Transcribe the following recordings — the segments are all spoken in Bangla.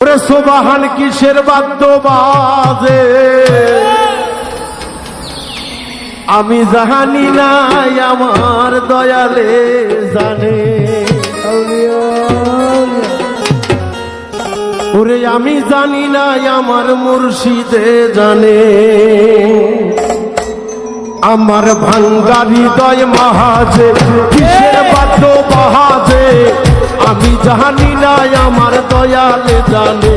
সোবাহান, কিসের বাদ্য বাজে আমি জাহানি নাই আমার দয়ালে জানে। ওরে আমি জানি নাই আমার মুর্শিদে জানে। আমার ভাঙ্গা হৃদয় মাহাজে, কিসের বাদ্য বাহাজে আমি জানি নাই আমার দয়ালে জানে।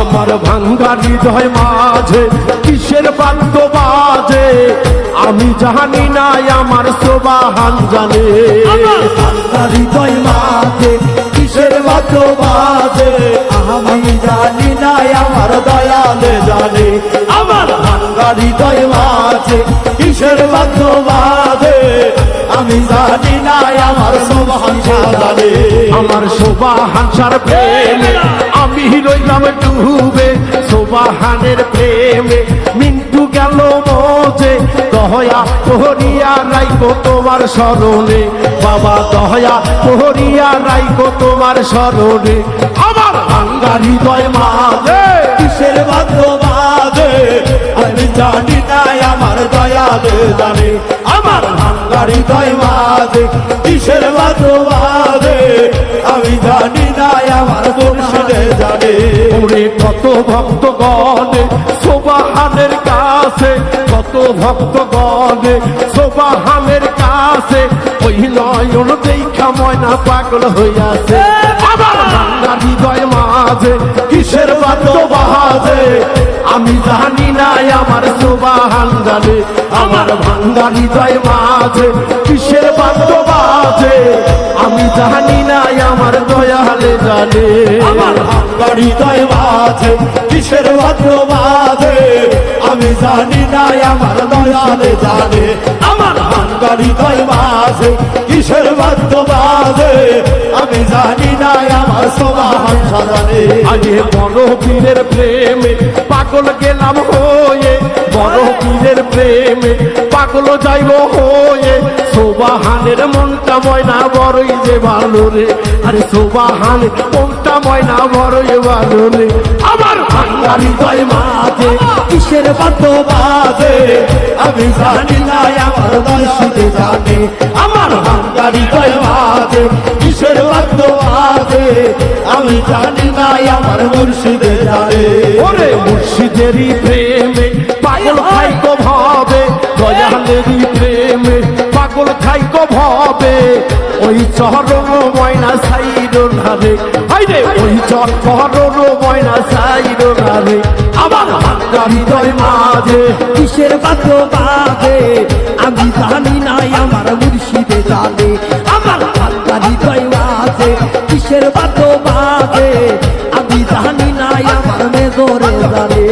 আমার ভাঙ্গা হৃদয় মাঝে কিসের বাদ্য বাজে আমি জানি নাই আমার সোবাহান জানে। হৃদয় মাঝে কিসের মাত্র বাজে আমি জানি না আমার দয়ালে জানে। আমার ভাঙ্গা হৃদয় মাঝে কিসের মাত্র বাজে আমি জানি না আমার সমান জানে। আমার সোবাহানসার প্রেমে, আমি রইলাম ডুবে। সোবাহানের প্রেমে মিন্টু গেল মজে। দহয়া তোহরিয়া রাইকো তোমার স্মরণে। বাবা, দহয়া তোহরিয়া রাইকো তোমার স্মরণে। আমার ভাঙ্গা হৃদয় মাঝে, কিসের মাত্র বাজে? আমি জানি না আমার দয়ালে জানে। আমার হৃদয় মাঝে কিসের মাত্র বাজে আমি জানি না আমার মুর্শিদে জানে। ওরে কত ভক্তগণে সোবাহানের কাছে কত ভক্তগণে সোবাহানের কাছে ওই নয়ন দেখা ময়না পাগল হইয়াছে। ভাঙ্গা হৃদয় মাঝে কিসের বাদ্য আমি জানি না আমার সোবাহান জানে আমার ভাঙ্গা হৃদয় মাঝে কিসের বাদ্য বাজে। আমি জানি না আমার দয়ালে জানে আমার ভাঙ্গা হৃদয় মাঝে কিসের মাত্র বাজে। আমি জানি না আমার দয়ালে জানে আমার ভাঙ্গা হৃদয় মাঝে কিসের মাত্র বাজে। আমার সমান জানে বড় পীরের প্রেমে পাগল গেলাম হয়ে বড় পীরের প্রেমে পাগল যাইব হয়ে। সোবাহানের মনটা ময়না বড়ই যে ভালো রে, আরে সোবাহানের মনটা ময়না বড়ই ভালো রে। আমার ভাঙ্গা হৃদয় মাঝে, কিসের বাদ্য বাজে? আমি জানি না আমার দর্শিতে জানে, আমার ভাঙ্গা হৃদয় বাজে কিসের বাদ্য বাজে আমি জানি না আমার মুর্শিদে জানে ওরে মুর্শিদেরই প্রেমে পাগল খাইকো ভাবে, দয়ালেরই প্রেমে পাগল খাইকো ভাবে। ওই চরণ ময়না সাইড নারে, হাইরে, ওই চরণ ময়না সাইড নারে। আমার ভাঙ্গা হৃদয় মাঝে কিসের বাদ্য বাজে? আমি জানি না আমার মুর্শিদে জানে। আমার ভাঙ্গা হৃদয় বাজে কিসের বাদ্য বাজে, আমি জানি না আমার মেজরে জানে।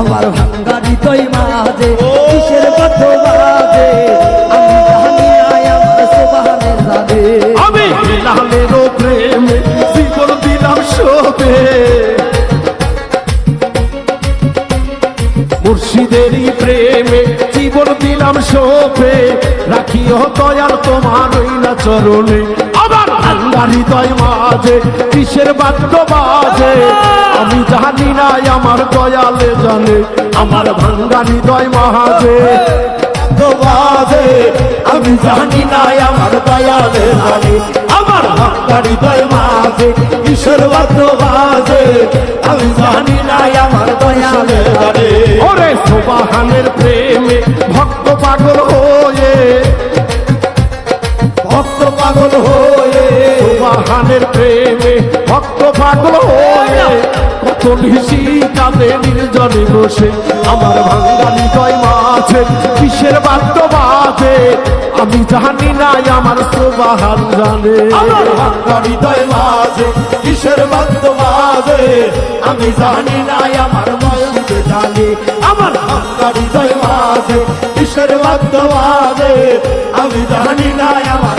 আমার ভাঙ্গা হৃদয় মাঝে, কিসের বাদ্য বাজে, আমি জানি না আমার সোবাহানে জানে। আমি লালেরও প্রেমে দিলাম মুর্শিদেরই প্রেমে জীবন দিলাম শোভে রাখিও দয়াল তোমার ওই না চরণে। আবার আল্লাহ হৃদয় মাঝে, কিসের বাজে? আমি জানি আমার দয়ালে জানে, আমার ভাঙ্গা হৃদয় মাঝে বাজে, আমি জানি আমার দয়ালে জানে, আমার ভাঙ্গা হৃদয় মাঝে বাদ্য বাজে? আমি জানি আমার দয়ালে জানে। ওরে সোবাহানের প্রেমে ভক্ত পাগল পাগল হয়ে কত নিশি কাঁদে নির্জনে বসে। আমার ভাঙ্গা হৃদয় মাঝে কিসের বাদ্য বাজে আমি জানি না আমার সোবাহান জানে। আমার ভাঙ্গা হৃদয় মাঝে কিশোর বাদ্য বাজে আমি জানি না আমার ময়ূরে জানে। আমার ভাঙ্গা হৃদয় মাঝে কিশোর বাদ্য বাজে আমি জানি না আমার